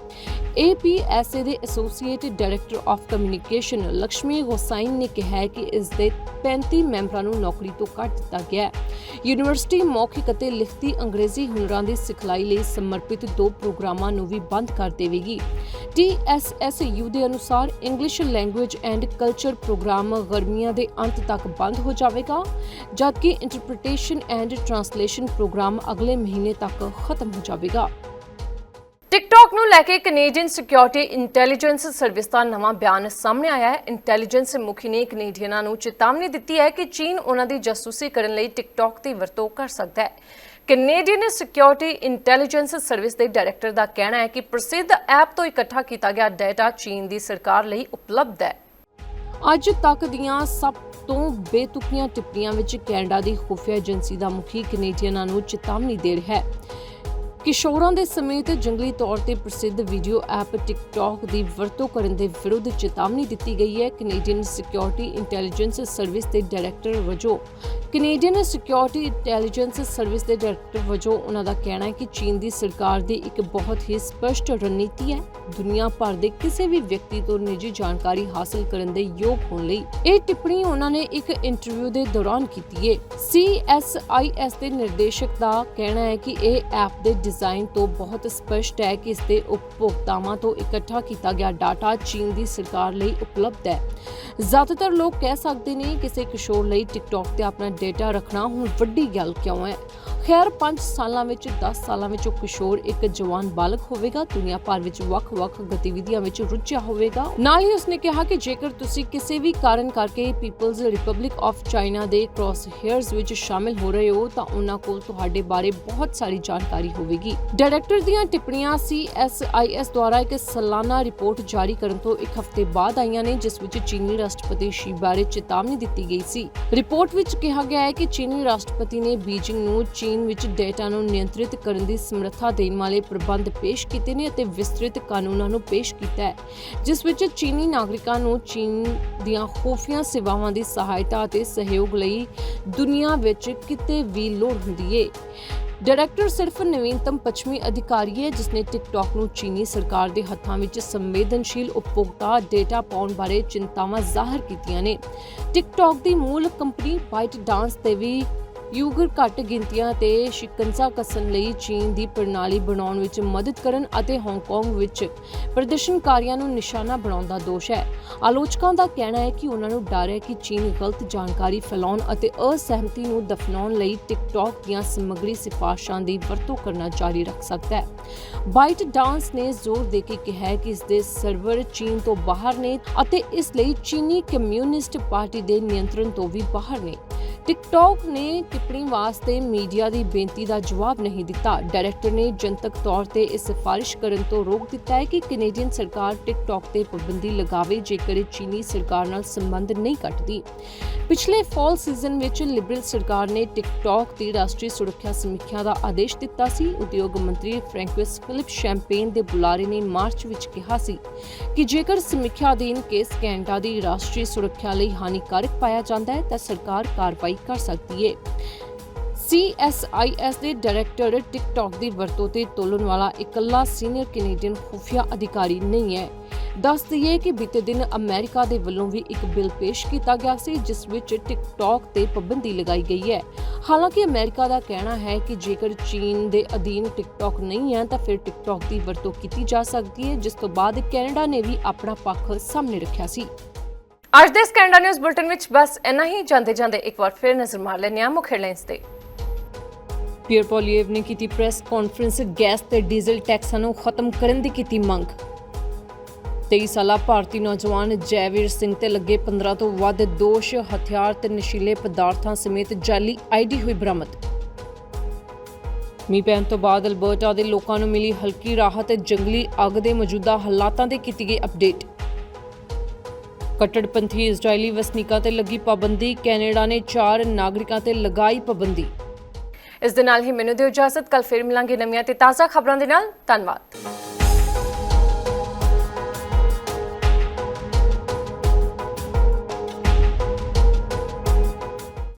APSA ਦੇ associate director of communication Lakshmi Gosine ਨੇ ਕਿਹਾ ਕਿ ਇਸ ਦੇ 35 ਮੈਂਬਰਾਂ ਨੂੰ ਨੌਕਰੀ ਤੋਂ ਕੱਢ ਦਿੱਤਾ ਗਿਆ ਹੈ। ਯੂਨੀਵਰਸਿਟੀ ਮੌਖਿਕ ਅਤੇ ਲਿਖਤੀ ਅੰਗਰੇਜ਼ੀ ਹੁਨਰਾਂ ਦੀ ਸਿਖਲਾਈ ਲਈ ਸਮਰਪਿਤ ਦੋ ਪ੍ਰੋਗਰਾਮਾਂ ਨੂੰ ਵੀ ਬੰਦ ਕਰ ਦੇਵੇਗੀ। TSSU ਦੇ ਅਨੁਸਾਰ English language and culture program ਗਰਮੀਆਂ ਦੇ ਅੰਤ ਤੱਕ ਬੰਦ ਹੋ ਜਾਵੇਗਾ, ਜਦਕਿ ਇੰਟਰਪ੍ਰੀਟੇਸ਼ਨ ਐਂਡ ਟ੍ਰਾਂਸਲੇਸ਼ਨ ਪ੍ਰੋਗਰਾਮ ਅਗਲੇ ਮਹੀਨੇ ਤੱਕ ਖਤਮ ਹੋ ਜਾਵੇਗਾ। ਟਿਕਟੌਕ ਨੂੰ ਲੈ ਕੇ ਕੈਨੇਡੀਅਨ ਸਿਕਿਉਰਿਟੀ ਇੰਟੈਲੀਜੈਂਸ ਸਰਵਿਸ ਦਾ ਨਵਾਂ ਬਿਆਨ ਸਾਹਮਣੇ ਆਇਆ ਹੈ। ਇੰਟੈਲੀਜੈਂਸ ਮੁਖੀ ਨੇ ਕੈਨੇਡੀਅਨਾਂ ਨੂੰ ਚੇਤਾਵਨੀ ਦਿੱਤੀ ਹੈ ਕਿ ਚੀਨ ਉਹਨਾਂ ਦੀ ਜਾਸੂਸੀ ਕਰਨ ਲਈ ਟਿਕਟੌਕ ਦੀ ਵਰਤੋਂ ਕਰ ਸਕਦਾ ਹੈ। ਕੈਨੇਡੀਅਨ ਸਿਕਿਉਰਿਟੀ ਇੰਟੈਲੀਜੈਂਸ ਸਰਵਿਸ ਦੇ ਡਾਇਰੈਕਟਰ ਦਾ ਕਹਿਣਾ ਹੈ ਕਿ ਪ੍ਰਸਿੱਧ ਐਪ ਤੋਂ ਇਕੱਠਾ ਕੀਤਾ ਗਿਆ ਡਾਟਾ ਚੀਨ ਦੀ ਸਰਕਾਰ ਲਈ ਉਪਲਬਧ ਹੈ। ਅੱਜ ਤੱਕ ਦੀਆਂ ਸਭ ਤੋਂ ਬੇਤੁਕੀਆਂ ਟਿੱਪਣੀਆਂ ਵਿੱਚ ਕੈਨੇਡਾ ਦੀ ਖੁਫੀਆ ਏਜੰਸੀ ਦਾ ਮੁਖੀ ਕੈਨੇਡੀਅਨਾਂ ਨੂੰ ਚੇਤਾਵਨੀ ਦੇ ਰਿਹਾ ਹੈ। ਕਿਸ਼ੋਰਾਂ ਦੇ ਸਮੇਤ ਜੰਗਲੀ ਤੌਰ ਤੇ ਪ੍ਰਸਿੱਧ ਵੀਡੀਓ ਐਪ ਟਿਕਟੌਕ ਦੀ ਵਰਤੋਂ ਕਰਨ ਦੇ ਵਿਰੁੱਧ ਚੇਤਾਵਨੀ ਦਿੱਤੀ ਗਈ ਹੈ। ਕੈਨੇਡੀਅਨ ਸਿਕਿਉਰਿਟੀ ਇੰਟੈਲੀਜੈਂਸ ਸਰਵਿਸ ਦੇ ਡਾਇਰੈਕਟਰ ਵਜੋਂ ਕੈਨੇਡੀਅਨ ਸਿਕਿਉਰਿਟੀ ਇੰਟੈਲੀਜੈਂਸ ਸਰਵਿਸ ਦੇ ਡਾਇਰੈਕਟਰ ਵਜੋਂ ਉਹਨਾਂ ਦਾ ਕਹਿਣਾ ਹੈ ਕਿ ਚੀਨ ਦੀ ਸਰਕਾਰ ਦੀ ਇੱਕ ਬਹੁਤ ਹੀ ਸਪਸ਼ਟ ਰਣਨੀਤੀ ਹੈ। ਦੁਨੀਆ ਭਰ ਦੇ ਕਿਸੇ ਵੀ ਵਿਅਕਤੀ ਤੋਂ ਨਿੱਜੀ ਜਾਣਕਾਰੀ ਹਾਸਲ ਕਰਨ ਦੇ ਯੋਗ ਹੋਣ ਲਈ ਇਹ ਟਿੱਪਣੀ ਉਹਨਾਂ ਨੇ ਇੱਕ ਇੰਟਰਵਿਊ ਦੇ ਦੌਰਾਨ ਕੀਤੀ ਹੈ। CSIS ਦੇ ਨਿਰਦੇਸ਼ਕ ਦਾ ਕਹਿਣਾ ਹੈ ਕਿ ਇਹ ਐਪ ਦੇ ਡਿਜ਼ਾਈਨ ਤੋਂ ਬਹੁਤ ਸਪਸ਼ਟ ਹੈ ਕਿ ਇਸ ਦੇ ਉਪਭੋਗਤਾਵਾਂ ਤੋਂ ਇਕੱਠਾ ਕੀਤਾ ਗਿਆ ਡਾਟਾ ਚੀਨ ਦੀ ਸਰਕਾਰ ਲਈ ਉਪਲਬਧ ਹੈ। ਜ਼ਿਆਦਾਤਰ ਲੋਕ ਕਹਿ ਸਕਦੇ ਨੇ ਕਿਸੇ ਕਿਸ਼ੋਰ ਲਈ ਟਿਕਟੌਕ ਤੇ ਆਪਣਾ ਡਾਟਾ ਰੱਖਣਾ ਹੁਣ ਵੱਡੀ ਗੱਲ ਕਿਉਂ ਹੈ? ਖੈਰ 5 ਸਾਲਾਂ ਵਿੱਚ 10 ਸਾਲਾਂ ਵਿੱਚ ਉਹ ਕਿਸ਼ੋਰ ਇੱਕ ਜਵਾਨ ਬਾਲਗ ਹੋਵੇਗਾ, ਦੁਨੀਆ ਭਰ ਵਿੱਚ ਵੱਖ-ਵੱਖ ਗਤੀਵਿਧੀਆਂ ਵਿੱਚ ਰੁੱਝਿਆ ਹੋਵੇਗਾ। ਨਾਲ ਹੀ ਉਸਨੇ ਕਿਹਾ ਕਿ ਜੇਕਰ ਤੁਸੀਂ ਕਿਸੇ ਵੀ ਕਾਰਨ ਕਰਕੇ ਪੀਪਲਜ਼ ਰਿਪਬਲਿਕ ਆਫ ਚਾਈਨਾ ਦੇ ਕ੍ਰਾਸ ਹੇਅਰਸ ਵਿੱਚ ਸ਼ਾਮਿਲ ਹੋ ਰਹੇ ਹੋ, ਤਾਂ ਉਹਨਾਂ ਕੋਲ ਤੁਹਾਡੇ ਬਾਰੇ ਬਹੁਤ ਸਾਰੀ ਜਾਣਕਾਰੀ ਹੋਵੇਗੀ। ਡਾਇਰੈਕਟਰ ਦੀਆਂ ਟਿੱਪਣੀਆਂ CSIS ਦੁਆਰਾ ਇੱਕ ਸਾਲਾਨਾ ਰਿਪੋਰਟ ਜਾਰੀ ਕਰਨ ਤੋਂ ਇੱਕ ਹਫ਼ਤੇ ਬਾਅਦ ਆਈਆਂ ਨੇ, ਜਿਸ ਵਿੱਚ ਚੀਨੀ ਰਾਸ਼ਟਰਪਤੀ ਸ਼ੀ ਬਾਰੇ ਚੇਤਾਵਨੀ ਦਿੱਤੀ ਗਈ ਸੀ। ਰਿਪੋਰਟ ਵਿੱਚ ਕਿਹਾ ਗਿਆ ਹੈ ਕਿ ਚੀਨੀ ਰਾਸ਼ਟਰਪਤੀ ਨੇ ਬੀਜਿੰਗ ਨੂੰ ਚੀਨ ਵਿੱਚ ਡੇਟਾ ਨੂੰ ਨਿਯੰਤਰਿਤ ਕਰਨ ਦੀ ਸਮਰੱਥਾ ਦੇਣ ਵਾਲੇ ਪ੍ਰਬੰਧ ਪੇਸ਼ ਕੀਤੇ ਨੇ ਅਤੇ ਵਿਸਤ੍ਰਿਤ ਕਾਨੂੰਨਾਂ ਨੂੰ ਪੇਸ਼ ਕੀਤਾ ਹੈ, ਜਿਸ ਵਿੱਚ ਚੀਨੀ ਨਾਗਰਿਕਾਂ ਨੂੰ ਚੀਨ ਦੀਆਂ ਖੂਫੀਆ ਸੇਵਾਵਾਂ ਦੀ ਸਹਾਇਤਾ ਅਤੇ ਸਹਿਯੋਗ ਲਈ ਦੁਨੀਆ ਵਿੱਚ ਕਿਤੇ ਵੀ ਲੋੜ ਹੁੰਦੀ ਹੈ ਡਾਇਰੈਕਟਰ ਸਿਰਫ ਨਵੀਨਤਮ ਪੱਛਮੀ ਅਧਿਕਾਰੀ ਹੈ, ਜਿਸ ਨੇ ਟਿਕਟੌਕ ਨੂੰ ਚੀਨੀ ਸਰਕਾਰ ਦੇ ਹੱਥਾਂ ਵਿੱਚ ਸੰਵੇਦਨਸ਼ੀਲ ਉਪਭੋਗਤਾ ਡੇਟਾ ਪਾਉਣ ਬਾਰੇ ਚਿੰਤਾਵਾਂ ਜ਼ਾਹਰ ਕੀਤੀਆਂ ਨੇ। ਟਿਕਟੌਕ ਦੀ ਮੂਲ ਕੰਪਨੀ ਬਾਈਟ ਡਾਂਸ ਤੇ ਵੀ ਯੂਗਰ ਘੱਟ ਗਿਣਤੀਆਂ ਤੇ ਸ਼ਿਕੰਜਾ ਕੱਸਣ ਲਈ ਚੀਨ ਦੀ ਪ੍ਰਣਾਲੀ ਬਣਾਉਣ ਵਿੱਚ ਮਦਦ ਕਰਨ ਅਤੇ ਹਾਂਗਕਾਂਗ ਵਿੱਚ ਪ੍ਰਦਰਸ਼ਨਕਾਰੀਆਂ ਨੂੰ ਨਿਸ਼ਾਨਾ ਬਣਾਉਣ ਦਾ ਦੋਸ਼ ਹੈ। ਆਲੋਚਕਾਂ ਦਾ ਕਹਿਣਾ ਹੈ ਕਿ ਉਹਨਾਂ ਨੂੰ ਡਰ ਹੈ ਕਿ ਚੀਨ ਗਲਤ ਜਾਣਕਾਰੀ ਫੈਲਾਉਣ ਅਤੇ ਅਸਹਿਮਤੀ ਨੂੰ ਦਫਨਾਉਣ ਲਈ ਟਿਕਟੌਕ ਦੀਆਂ ਸਮੱਗਰੀ ਸਿਫਾਰਸ਼ਾਂ ਦੀ ਵਰਤੋਂ ਕਰਨਾ ਜਾਰੀ ਰੱਖ ਸਕਦਾ ਹੈ। ਬਾਈਟ ਡਾਂਸ ਨੇ ਜ਼ੋਰ ਦੇ ਕੇ ਕਿਹਾ ਹੈ ਕਿ ਇਸ ਦੇ ਸਰਵਰ ਚੀਨ ਤੋਂ ਬਾਹਰ ਨੇ ਅਤੇ ਇਸ ਲਈ ਚੀਨੀ ਕਮਿਊਨਿਸਟ ਪਾਰਟੀ ਦੇ ਨਿਯੰਤਰਣ ਤੋਂ ਵੀ ਬਾਹਰ ਨੇ। ਟਿਕਟੌਕ ਨੇ ਟਿੱਪਣੀ ਵਾਸਤੇ ਮੀਡੀਆ ਦੀ ਬੇਨਤੀ ਦਾ ਜਵਾਬ ਨਹੀਂ ਦਿੱਤਾ। ਡਾਇਰੈਕਟਰ ਨੇ ਜਨਤਕ ਤੌਰ ਤੇ ਇਹ ਸਿਫਾਰਿਸ਼ ਕਰਨ ਤੋਂ ਰੋਕ ਦਿੱਤਾ ਹੈ ਕਿ ਕੈਨੇਡੀਅਨ ਸਰਕਾਰ ਟਿਕਟੌਕ ਤੇ ਪਾਬੰਦੀ ਲਗਾਵੇ ਜੇਕਰ ਚੀਨੀ ਸਰਕਾਰ ਨਾਲ ਸੰਬੰਧ ਨਹੀਂ ਕੱਟਦੀ। ਪਿਛਲੇ ਫਾਲ ਸੀਜ਼ਨ ਵਿੱਚ ਲਿਬਰਲ ਸਰਕਾਰ ਨੇ ਟਿਕਟੌਕ ਦੀ ਰਾਸ਼ਟਰੀ ਸੁਰੱਖਿਆ ਸਮੀਖਿਆ ਦਾ ਆਦੇਸ਼ ਦਿੱਤਾ ਸੀ। ਉਦਯੋਗ ਮੰਤਰੀ ਫ੍ਰੈਂਕਵਿਸ ਫਿਲਿਪ ਸ਼ੈਂਪੇਨ ਦੇ ਬੁਲਾਰੇ ਨੇ ਮਾਰਚ ਵਿੱਚ ਕਿਹਾ ਸੀ ਕਿ ਜੇਕਰ ਸਮੀਖਿਆ ਅਧੀਨ ਕੇਸ ਕੈਨੇਡਾ ਦੀ ਰਾਸ਼ਟਰੀ ਸੁਰੱਖਿਆ ਲਈ ਹਾਨੀਕਾਰਕ ਪਾਇਆ ਜਾਂਦਾ ਹੈ, ਤਾਂ ਸਰਕਾਰ ਕਾਰਵਾਈ ਕਰ ਸਕਦੀ ਹੈ CSIS ਦੇ ਡਾਇਰੈਕਟਰ ਟਿਕਟੌਕ ਦੀ ਵਰਤੋਂ ਤੇ ਤੋਲਣ ਵਾਲਾ ਇਕੱਲਾ ਸੀਨੀਅਰ ਕੈਨੇਡੀਅਨ ਖੁਫੀਆ ਅਧਿਕਾਰੀ ਨਹੀਂ ਹੈ। ਦੱਸ ਦਈਏ ਕਿ ਬੀਤੇ ਦਿਨ ਅਮਰੀਕਾ ਦੇ ਵੱਲੋਂ ਵੀ ਇੱਕ ਬਿੱਲ ਪੇਸ਼ ਕੀਤਾ ਗਿਆ ਸੀ, ਜਿਸ ਵਿੱਚ ਟਿਕਟੌਕ ਤੇ ਪਾਬੰਦੀ ਲਗਾਈ ਗਈ ਹੈ। ਹਾਲਾਂਕਿ ਅਮਰੀਕਾ ਦਾ ਕਹਿਣਾ ਹੈ ਕਿ ਜੇਕਰ ਚੀਨ ਦੇ ਅਧੀਨ ਟਿਕਟੌਕ ਨਹੀਂ ਹੈ, ਤਾਂ ਫਿਰ ਟਿਕਟੌਕ ਦੀ ਵਰਤੋਂ ਕੀਤੀ ਜਾ ਸਕਦੀ ਹੈ, ਜਿਸ ਤੋਂ ਬਾਅਦ ਕੈਨੇਡਾ ਨੇ ਵੀ ਆਪਣਾ ਪੱਖ ਸਾਹਮਣੇ ਰੱਖਿਆ ਸੀ। ਅੱਜ ਦੇ ਸਕੈਂਡਾ ਨਿਊਜ਼ ਬੁਲਟਨ ਵਿੱਚ ਬਸ ਇੰਨਾ ਹੀ। ਜਾਂਦੇ ਜਾਂਦੇ ਇੱਕ ਵਾਰ ਫਿਰ ਨਜ਼ਰ ਮਾਰ ਲੈਂਦੇ ਹਾਂ ਮੁੱਖ ਹੈਡਲਾਈਨਸ ਤੇ। ਪੀਅਰ ਪੋਲੀਏਵ ਨੇ ਕੀਤੀ ਪ੍ਰੈਸ ਕਾਨਫਰੰਸ, ਗੈਸ ਤੇ ਡੀਜ਼ਲ ਟੈਕਸਾਂ ਨੂੰ ਖਤਮ ਕਰਨ ਦੀ ਕੀਤੀ ਮੰਗ। 23 ਸਾਲਾ ਭਾਰਤੀ ਨੌਜਵਾਨ ਜੈਵੀਰ ਸਿੰਘ ਤੇ ਲੱਗੇ 15 ਤੋਂ ਵੱਧ ਦੋਸ਼, ਹਥਿਆਰ ਤੇ ਨਸ਼ੀਲੇ ਪਦਾਰਥਾਂ ਸਮੇਤ ਜਾਲੀ ਆਈਡੀ ਹੋਈ ਬਰਾਮਦ। ਮੀਂਹ ਪੈਣ ਤੋਂ ਬਾਅਦ ਅਲਬਰਟਾ ਦੇ ਲੋਕਾਂ ਨੂੰ ਮਿਲੀ ਹਲਕੀ ਰਾਹਤ, ਜੰਗਲੀ ਅੱਗ ਦੇ ਮੌਜੂਦਾ ਹਾਲਾਤਾਂ ਦੇ ਕੀਤੀ ਗਈ ਅਪਡੇਟ। ਕੱਟੜਪੰਥੀ ਇਜ਼ਰਾਈਲੀ ਵਸਨੀਕਾਂ ਤੇ ਲੱਗੀ ਪਾਬੰਦੀ, ਕੈਨੇਡਾ ਨੇ ਚਾਰ ਨਾਗਰਿਕਾਂ ਤੇ ਲਗਾਈ ਪਾਬੰਦੀ।
ਇਸ ਦੇ ਨਾਲ ਹੀ ਮੈਨੂੰ ਦਿਓ ਇਜਾਜ਼ਤ ਕੱਲ ਫਿਰ ਮਿਲਾਂਗੇ ਨਵੀਆਂ ਤੇ ਤਾਜ਼ਾ ਖਬਰਾਂ ਦੇ ਨਾਲ। ਧੰਨਵਾਦ।